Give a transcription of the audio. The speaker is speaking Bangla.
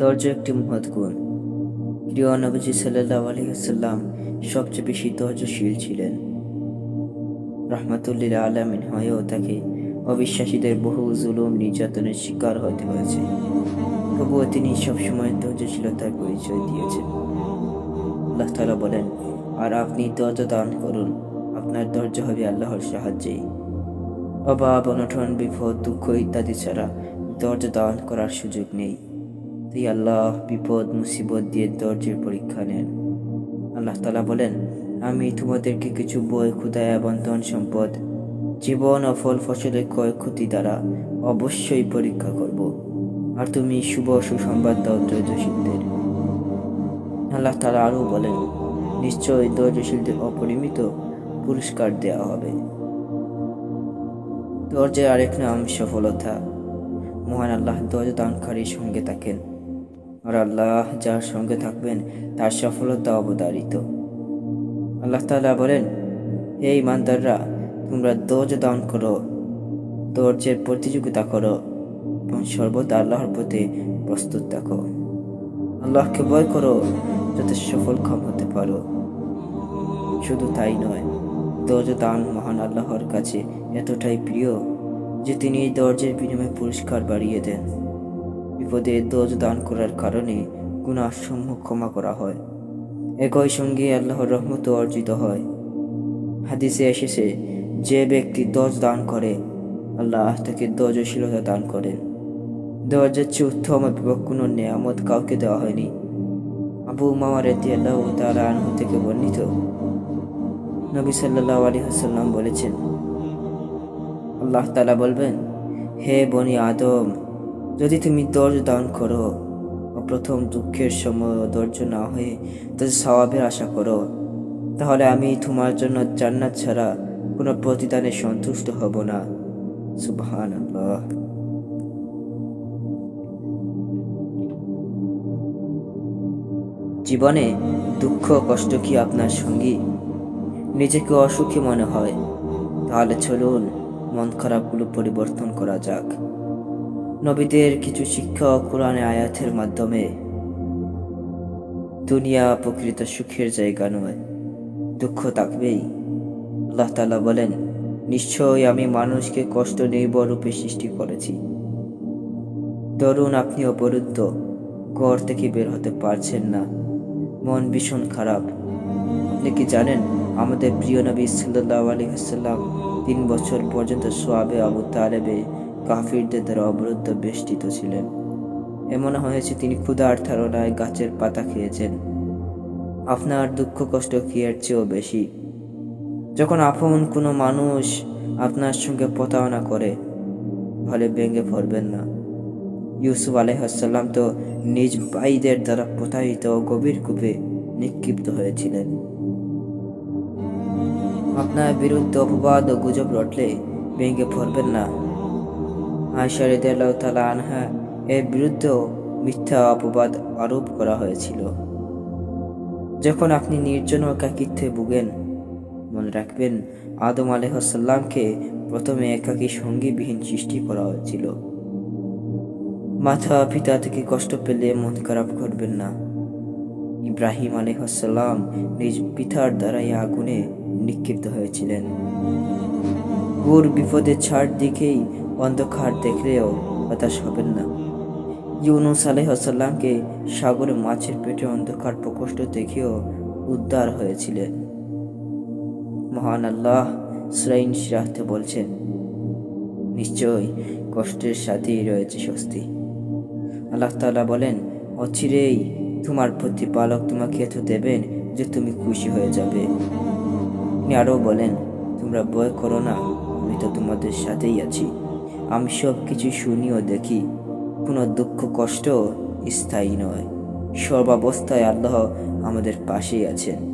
ধৈর্য একটি মহৎ গুণ। প্রিয় নবজি সাল্লাহ আলহিহাল্লাম সবচেয়ে বেশি ধৈর্যশীল ছিলেন। রহমাতুল্লিল আলমিন হয়েও তাকে অবিশ্বাসীদের বহু জুলুম, নির্যাতনের শিকার হতে হয়েছে। তবুও তিনি সবসময় ধৈর্যশীলতার পরিচয় দিয়েছেন। আল্লাহ তালা বলেন, আর আপনি ধৈর্য দান করুন, আপনার ধৈর্য হবে আল্লাহর সাহায্যে। অভাব অনঠন বিপদ, দুঃখ ইত্যাদি ছাড়া ধৈর্য দান করার সুযোগ নেই। তাই আল্লাহ বিপদ, মুসিবত দিয়ে ধৈর্যের পরীক্ষা নেন আল্লাহ তালা বলেন, আমি তোমাদেরকে কিছু বই ক্ষুদায় এবং ধন সম্পদ, জীবন ও ফল ফসলের ক্ষয়ক্ষতি দ্বারা অবশ্যই পরীক্ষা করব, আর তুমি শুভ সুসংবাদ দাও ধৈর্যশীলদের আল্লাহ তালা আরও বলেন নিশ্চয়ই ধৈর্যশীলদের অপরিমিত পুরস্কার দেওয়া হবে। ধৈর্যের আরেক নাম সফলতা। মহান আল্লাহ ধৈর্য দানকারীর সঙ্গে থাকেন। আর আল্লাহ যার সঙ্গে থাকবেন, তার সফলতা অবধারিত আল্লাহ তাআলা বলেন, হে ইমানদাররা তোমরা ধৈর্য দান করো, ধৈর্যের প্রতিযোগিতা করো এবং সর্বদা আল্লাহর প্রতি প্রস্তুত থাকো। আল্লাহকে ভয় করো, যাতে সফল কাম হতে পারো। শুধু তাই নয়, ধৈর্য দান মহান আল্লাহর কাছে এতটাই প্রিয় যে তিনি এই ধৈর্যের বিনিময়ে পুরস্কার বাড়িয়ে দেন। বিপদে ধৈর্য দান করার কারণে গুণাসমূহ ক্ষমা করা হয়। একই সঙ্গে আল্লাহর রহমত অর্জিত হয়। হাদিসে এসেছে, যে ব্যক্তি দজ দান করে, আল্লাহ তাকে ধৈর্যশীলতা দান করেন। ধৈর্যের চেয়ে উত্তম বিভক কোনো নেয়ামত কাউকে দেওয়া হয়নি। আবু মামার রেতি আল্লাহ তালা আনহু থেকে বর্ণিত। নবী সাল্লাহ আলী হাসাল্লাম বলেছেন, আল্লাহ তালা বলবেন, হে বনি আদম যদি তুমি ধৈর্য দান করো প্রথম দুঃখের সময় ধৈর্য না হয়ে তাদের স্বভাবের আশা করো, তাহলে আমি তোমার জন্য জান্নাত ছাড়া কোনো প্রতিদানে সন্তুষ্ট হব না। সুবহান জীবনে দুঃখ কষ্ট কি আপনার সঙ্গী? নিজেকে অসুখী মনে হয়। তাহলে চলুন মন খারাপগুলো পরিবর্তন করা যাক। নবীদের কিছু শিক্ষা কোরআনে আয়াতের মাধ্যমে দুনিয়া প্রকৃত সুখের জায়গা নয়, দুঃখ থাকবেই। আল্লাহ তালা বলেন, নিশ্চয়ই আমি মানুষকে কষ্ট নির্ভর রূপে সৃষ্টি করেছি। ধরুন আপনি অবরুদ্ধ, ঘর থেকে বের হতে পারছেন না, মন ভীষণ খারাপ। আপনি কি জানেন, আমাদের প্রিয় নবী সাল্লাহ আলী হাসাল্লাম তিন বছর পর্যন্ত সোয়াবে আবু তালেবে কাফিরদের দ্বারা অবরুদ্ধ বেষ্টিত ছিলেন। এমন হয়েছে, তিনি ক্ষুধার ধারণায় গাছের পাতা খেয়েছেন। আপনার দুঃখ কষ্ট এর চেয়েও বেশি। যখন আপন কোনো মানুষ আপনার সঙ্গে প্রতারণা করে তাহলে ভেঙে পড়বেন না। ইউসুফ আলহাম তো নিজ ভাইদের দ্বারা প্রতারিত গভীর কূপে নিক্ষিপ্ত হয়েছিলেন। আপনার বিরুদ্ধে অপবাদ ও গুজব রটলে ভেঙে পড়বেন না। আয়সা রেদিয়াল্লাহ তালা আনহা এর বিরুদ্ধেও মিথ্যা অপবাদ আরোপ করা হয়েছিল। যখন আপনি নির্জন একাকিত্বে ভুগেন, মনে রাখবেন আদম আলহাসাল্লামকে প্রথমে একাকী সঙ্গীবিহীন সৃষ্টি করা হয়েছিল। মাথা পিতা থেকে কষ্ট পেলে মন খারাপ করবেন না। ইব্রাহিম আলহাসাল্লাম নিজ পিতার দ্বারাই আগুনে নিক্ষিপ্ত হয়েছিলেন। গুর বিপদের ছাড় দিকেই অন্ধকার দেখলেও হতাশ হবেন না। ইউনুস আলহাসাল্লামকে সাগরে মাছের পেটে অন্ধকার প্রকোষ্ঠ দেখেও উদ্ধার হয়েছিলেন। মহান আল্লাহ সুরাইন সিরাহতে বলছেন নিশ্চয় কষ্টের সাথেই রয়েছে স্বস্তি। আল্লাহ তালা বলেন, অচিরেই তোমার প্রতিপালক তোমাকে এত দেবেন যে তুমি খুশি হয়ে যাবে। তিনি আরও বলেন, তোমরা ভয় করো না, আমি তো তোমাদের সাথেই আছি। আমি সব কিছু শুনি ও দেখি। কোনো দুঃখ, কষ্ট স্থায়ী নয়। সর্বাবস্থায় আল্লাহ আমাদের পাশেই আছেন।